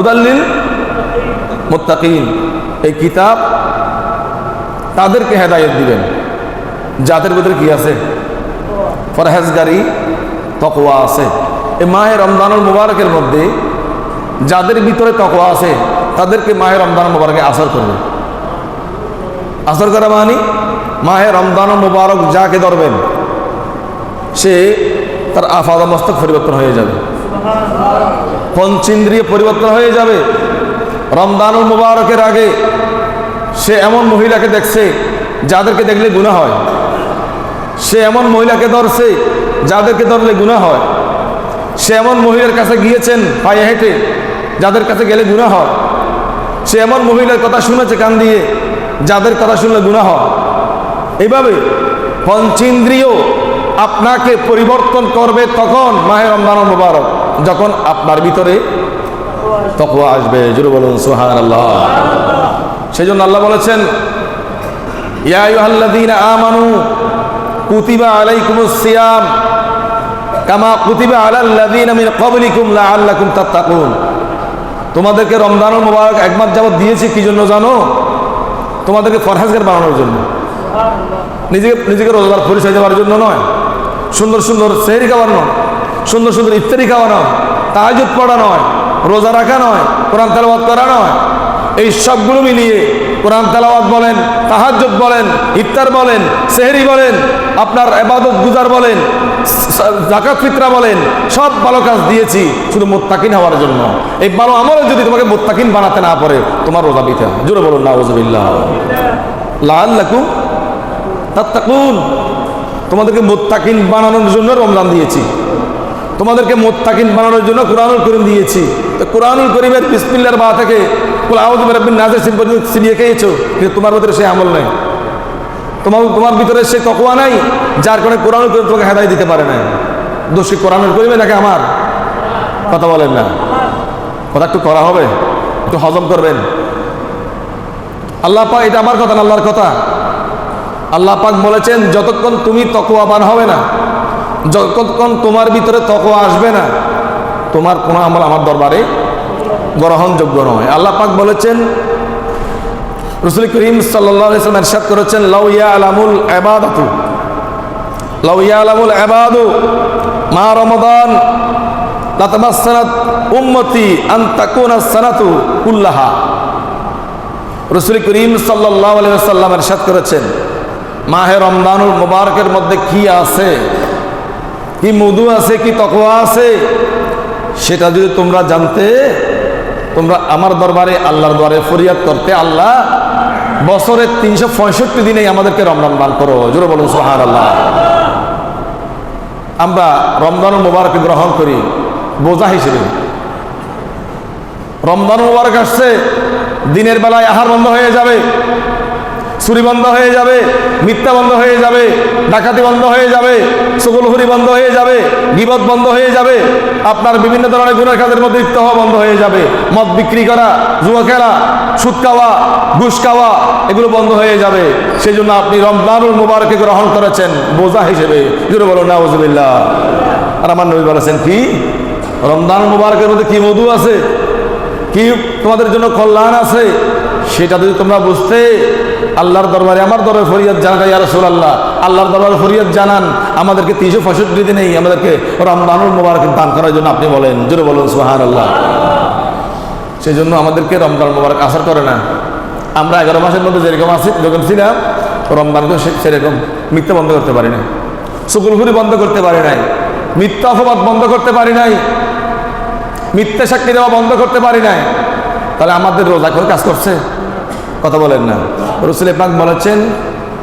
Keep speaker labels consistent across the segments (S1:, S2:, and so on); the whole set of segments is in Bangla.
S1: হুদাল্লিল মোত্তাকিন। এই কিতাব তাদেরকে হেদায়ত দিবেন। যাদের ভিতরে কি আছে? ফরহেজগারি তকওয়া আছে। এই মাহে রমজানুল মুবারকের মধ্যে যাদের ভিতরে তকওয়া আছে, তাদেরকে মাহে রমজান মুবারকে আসর করবে। আসর করা মানে মাহে রমজান মুবারক যাকে ধরবেন, সে তার আফাদা মস্তক পরিবর্তন হয়ে যাবে। পঞ্চেন্দ্রিয় পরিবর্তন হয়ে যাবে। রমজানুল মুবারকের আগে সে এমন মহিলাকে দেখছে যাদেরকে দেখলে গুণা হয়। সে এমন মহিলাকে ধরছে যাদেরকে ধরলে গুণা হয়। সে এমন মহিলার কাছে গিয়েছেন পায়ে হেঁটে যাদের কাছে গেলে গুণা হয়। সে এমন মহিলার কথা শুনেছে কান দিয়ে যাদের কথা শুনলে গুণা হয়। এইভাবে পঞ্চেন্দ্রিয় আপনাকে পরিবর্তন করবে তখন মাহে রমজান মুবারক। যখন আপনার ভিতরে তকওয়া আসবে জুড়ে বলুন সুহান আল্লাহ সেই জন্য আল্লাহ বলেছেন আইয়ুহাল্লাযীনা আমানু কুতিবা আলাইকুমুস সিয়াম কামা কুতিবা আলাল্লাযীনা ক্বাবলিকুম লাআল্লাকুম তাত্তাকুন। তোমাদেরকে রমজানুল মুবারক এক মাস যাবত দিয়েছি কি জন্য জানো? তোমাদেরকে ফরহাজগার বানানোর জন্য। নিজেকে নিজেকে রোজগার পরিচয় দেওয়ার জন্য নয়। সুন্দর সুন্দর সেহরি খাওয়ার নয়। সুন্দর সুন্দর ইফতারি খাওয়া নয় তাহাজুদ পড়া নয়, রোজা রাখা নয়, কোরআন তেলাওয়াত করা নয়। এই সবগুলো মিলিয়ে কোরআন তেলাওয়াত বলেন, তাহাজ্জুদ বলেন, ইফতার বলেন, সেহরি বলেন, আপনার এবাদত গুজার বলেন জাকাত ফিতরা বলেন, সব ভালো কাজ দিয়েছি, শুধু মোত্তাকিন হওয়ার জন্য। এই ভালো আমলে যদি তোমাকে মোত্তাকিন বানাতে না পারে, তোমার রোজা দিতে হয় জোরে বলুন না ওজবিল্লাহ লাল লাকুম তাত্তাকুন। তোমাদেরকে মোত্তাকিন বানানোর জন্য রমজান দিয়েছি। তোমাদেরকে মোত্তাকিন বানানোর জন্য কোরআনুল করিম দিয়েছি। তো কোরআনুল করিমের বিসমিল্লার বা থেকে আউদ রব্বিন সিম পর্যন্ত সিনিয়ে খেয়েছো কিন্তু তোমার ভিতরে সেই আমল নেই। তোমার তোমার ভিতরে সেই তকওয়া নাই, যার কারণে কোরআনুল করিম তোমাকে হেদায় দিতে পারে না দোষী কোরআনুল করিমে নাকি আমার? কথা বলেন না। কথা একটু করা হবে, একটু হজম করবেন। আল্লাহ পা এটা আমার কথা না আল্লাহর কথা? আল্লাহ পাক বলেছেন, যতক্ষণ তুমি তকোয়াবান হবে না যতক্ষণ তোমার ভিতরে তকোয়া আসবে না, তোমার কোনো আমল আমার দরবারে গ্রহণযোগ্য নয়। আল্লাহ পাক বলেছেন, রসুল করিম সাল্লাম এরশাদ করেছেন লাউয়া আলামুল এবাদাতু লাউয়া আলামুল এবাদু মা রমদান করিম সাল্লাহ মাহে রমদানুল মুবারকের মধ্যে কি আছে? কি মধু আছে, কি তকোয়া আছে, সেটা যদি তোমরা জানতে, তোমরা আমার দরবারে, আল্লাহর দরবারে ফরিয়াদ করতে, আল্লাহ বছরের তিনশো পঁয়ষট্টি দিনেই আমাদেরকে রমজান দান করো। জোরে বলুন সোহান আল্লাহ আমরা রমজানুল মুবারক গ্রহণ করি, বোঝা হিসেবে। রমজান মুবারক আসছে, দিনের বেলায় আহার বন্ধ হয়ে যাবে। চুরি বন্ধ হয়ে যাবে, মিথ্যা বন্ধ হয়ে যাবে, ডাকাতি বন্ধ হয়ে যাবে সুগুলহুরি বন্ধ হয়ে যাবে, গিবত বন্ধ হয়ে যাবে, আপনার বিভিন্ন ধরনের গুণের কাজের মধ্যে লিপ্ত বন্ধ হয়ে যাবে। মদ বিক্রি করা, জুয়া খেলা, সুদ খাওয়া, ঘুষ খাওয়া, এগুলো বন্ধ হয়ে যাবে। সেই জন্য আপনি রমজানুল মুবারকে গ্রহণ করেছেন বোঝা হিসেবে। জুড়ে বলো নাউজুবিল্লাহ। আর আমার নবী বলেছেন কি? রমজান মুবারকের মধ্যে কি মধু আছে? কি তোমাদের জন্য কল্যাণ আছে? সেটা যদি তোমরা বুঝতে, আল্লাহর দরবারে আমার দরবারে ফরিয়াদ জানাটা, ইয়া রাসূল আল্লাহ আল্লাহর দরবারে ফরিয়াদ জানান, আমাদেরকে তিনশো পঁয়ষট্টি দিনেই আমাদেরকে রমজানুল মুবারক দান করার জন্য আপনি বলেন। জোরে বলুন সুহান আল্লাহ সেই জন্য আমাদেরকে রমজান মুবারক আসার করে না। আমরা এগারো মাসের মধ্যে যেরকম আছি যখন ছিলাম, রমজান তো সেরকম মিথ্যা বন্ধ করতে পারি নাই। সুকুলফুরি বন্ধ করতে পারি নাই। মিথ্যা অপবাদ বন্ধ করতে পারি নাই। মিথ্যা সাক্ষী দেওয়া বন্ধ করতে পারি নাই। তাহলে আমাদের রোজা করে কাজ করছে? কথা বলেন না। রসুল পাক বলেছেন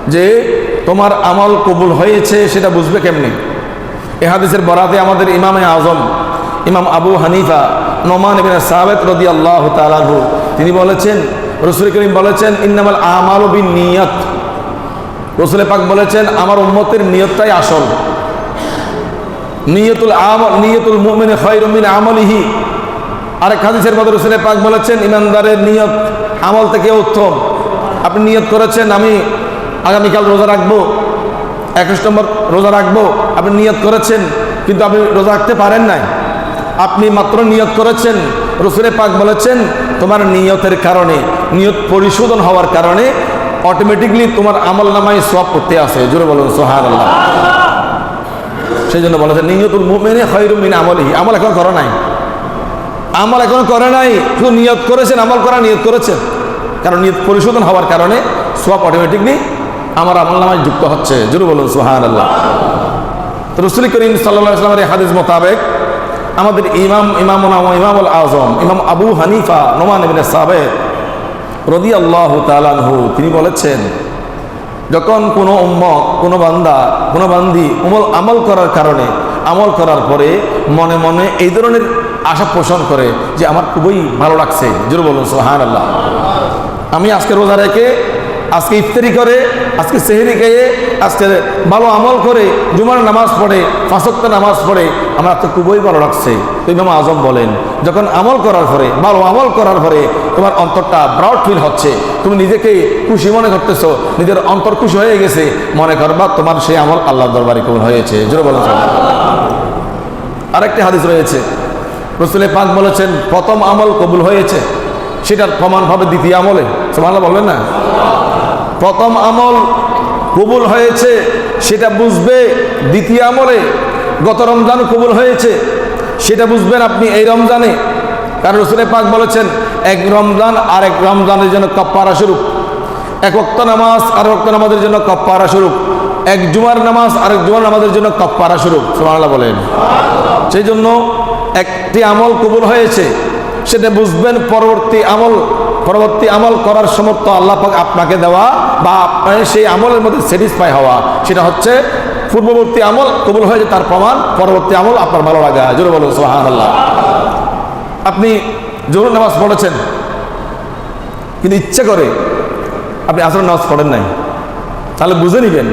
S1: যে, তোমার আমল কবুল হয়েছে, সেটা বুঝবে কেমনি? এ হাদিসের বরাতে আমাদের ইমামে আজম, ইমাম আবু হানিফা, নোমান ইবিন সাবেত রদি আল্লাহ তালাহু তিনি বলেছেন, রসুল করিম বলেছেন, ইন্নামাল আমাল বিন নিয়ত রসুল পাক বলেছেন, আমার উম্মতের নিয়তটাই আসল। নিয়তুল আমল, নিয়তুল মুমিনে খৈরুমিন আমলিহি। আরেক হাদিসের মধ্যে রসুলের পাক বলেছেন, ইমানদারের নিয়ত আমল থেকে উত্তম। আপনি নিয়ত করেছেন, আমি আগামীকাল রোজা রাখব, একুশ নম্বর রোজা রাখব, আপনি নিয়ত করেছেন, কিন্তু আপনি রোজা রাখতে পারেন নাই। আপনি মাত্র নিয়ত করেছেন, রসুলের পাক বলেছেন, তোমার নিয়তের কারণে, নিয়ত পরিশোধন হওয়ার কারণে অটোমেটিকলি তোমার আমল নামায় সব করতে আসে। জোরে বলুন সোহার সেই জন্য বলেছে নিয়তুল মুমিনে খৈরুমিন আমলহি। আমল এখন করা নাই। আমল এখন করে নাই, শুধু নিয়ত করেছেন, আমল করা, নিয়ত করেছেন। কারণ নিয়ত পরিশোধন হওয়ার কারণে সব অটোমেটিকলি আমার আমল নামায় যুক্ত হচ্ছে। জোরে বলুন সোহান আল্লাহ রসুল করিম এই হাদিস মোতাবেক আমাদের ইমাম ইমাম ইমামুল আজম, ইমাম আবু হানিফা, নোমান সাবেক রদি আল্লাহ তালানহু তিনি বলেছেন, যখন কোনো উম্মত, কোনো বান্দা, কোনো বান্দি উমল আমল করার কারণে, আমল করার পরে মনে মনে এই ধরনের আশা পোষণ করে যে আমার খুবই ভালো লাগছে। জোর বলুন সোহান আল্লাহ আমি আজকে রোজা রেখে, আজকে ইফতারি করে, আজকে সেহেরি খেয়ে, আজকে ভালো আমল করে, জুমার নামাজ পড়ে পাঁচক্ত নামাজ পড়ে, আমার তো খুবই ভালো লাগছে। ইমাম আজম বলেন, যখন আমল করার পরে, ভালো আমল করার পরে তোমার অন্তরটা ব্রাউড ফিল হচ্ছে, তুমি নিজেকে খুশি মনে করতেছো, নিজের অন্তর খুশি হয়ে গেছে, মনে করবা তোমার সেই আমল আল্লাহ দরবারে কবুল হয়েছে। জোরে বলেন আরেকটি হাদিস রয়েছে রসুলের পাক বলেছেন, প্রথম আমল কবুল হয়েছে, সেটার প্রমাণ হবে দ্বিতীয় আমলে। সোমাল্লাহ বলবেন না? প্রথম আমল কবুল হয়েছে, সেটা বুঝবে দ্বিতীয় আমলে গত রমজান কবুল হয়েছে, সেটা বুঝবেন আপনি এই রমজানে। কারণ রসুলের পাক বলেছেন, এক রমজান আর এক রমজানের জন্য কপ্পারা স্বরূপ। এক অক্ত নামাজ আর অক্ত নামাজের জন্য কপ্পারা স্বরূপ। এক জুমার নামাজ আর এক জুমার নামাজের জন্য কপ্পারা স্বরূপ। সোমাল্লাহ বলেন। সেই জন্য একটি আমল কবুল হয়েছে, সেটা বুঝবেন পরবর্তী আমল পরবর্তী আমল করার সমর্থ আল্লাহ আপনাকে দেওয়া বা আপনার সেই আমলের মধ্যে স্যাটিসফাই হওয়া। সেটা হচ্ছে পূর্ববর্তী আমল কবুল হয়েছে, তার প্রমাণ পরবর্তী আমল আপনার ভালো লাগা। জোরে বলুন সোহান আল্লাহ আপনি জোর নামাজ পড়েছেন, কিন্তু ইচ্ছে করে আপনি আসর নামাজ পড়েন নাই। তাহলে বুঝে নিবেন,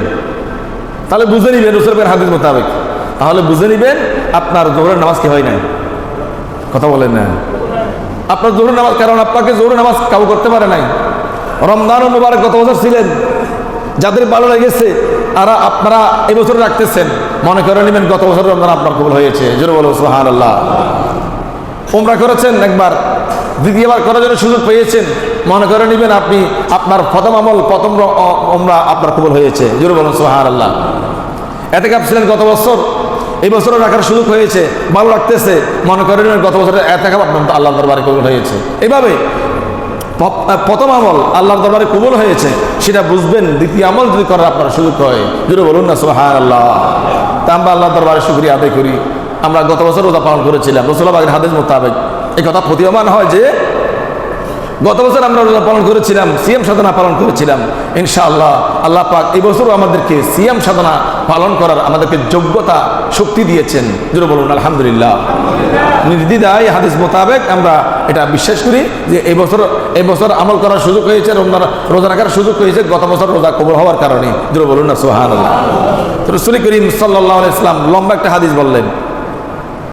S1: তাহলে বুঝে নিবেন রসুলের হাদিস মোতাবেক। তাহলে বুঝে নিবেন আপনার জোহরের নামাজ কি হয় নাই। কথা বলেন না। আপনার জোহরের নামাজ, কারণ আপনাকে জোহরের নামাজ কাউ করতে পারে নাই। রমজান ও মুবারক গত বছর ছিলেন। যাদের ভালো লেগেছে আর আপনারা এবছর রাখতেছেন। মনে করে নেবেন গত বছর রমজান আপনার কবুল হয়েছে। জোরে বলো সোহান আল্লাহ উমরা করেছেন একবার, দ্বিতীয়বার করার জন্য সুযোগ পেয়েছেন। মনে করে নেবেন আপনি, আপনার প্রথম আমল, প্রথম উমরা আপনার কবুল হয়েছে। জোরে বলুন সোহান আল্লাহ এতে কাপ ছিলেন গত বছর এই বছরও রাখার সুযোগ হয়েছে, ভালো লাগতেছে। মনে করেন গত বছরে এতে কাপ আপনার আল্লাহ দরবারে কবুল হয়েছে। এভাবে প্রথম আমল আল্লাহর দরবারে কবুল হয়েছে, সেটা বুঝবেন, দ্বিতীয় আমল যদি করার আপনার সুযোগ হয়। জুড়ে বলুন না সোহান আল্লাহ তা আমরা আল্লাহ দরবারে শুক্রিয়া আদায় করি। আমরা গত বছর রোজা পালন করেছিলাম রসুল্লাহের হাদিস মোতাবেক। এই কথা প্রতীয়মান হয় যে গত বছর আমরা রোজা পালন করেছিলাম সিএম সাধনা পালন করেছিলাম। ইনশাআল্লাহ আল্লাহ পাক এই বছরও আমাদেরকে সিএম সাধনা পালন করার আমাদেরকে যোগ্যতা, শক্তি দিয়েছেন। জুড়ে বলুন, আলহামদুলিল্লাহ। নির্দিদায় হাদিস মোতাবেক আমরা এটা বিশ্বাস করি যে এই বছর এই বছর আমল করার সুযোগ হয়েছে, রোজা রাখার সুযোগ হয়েছে, গত বছর রোজা কবর হওয়ার কারণে। জুড়ে বলুন না সোহান রসুল করিম সাল্লাহ ইসলাম লম্বা একটা হাদিস বললেন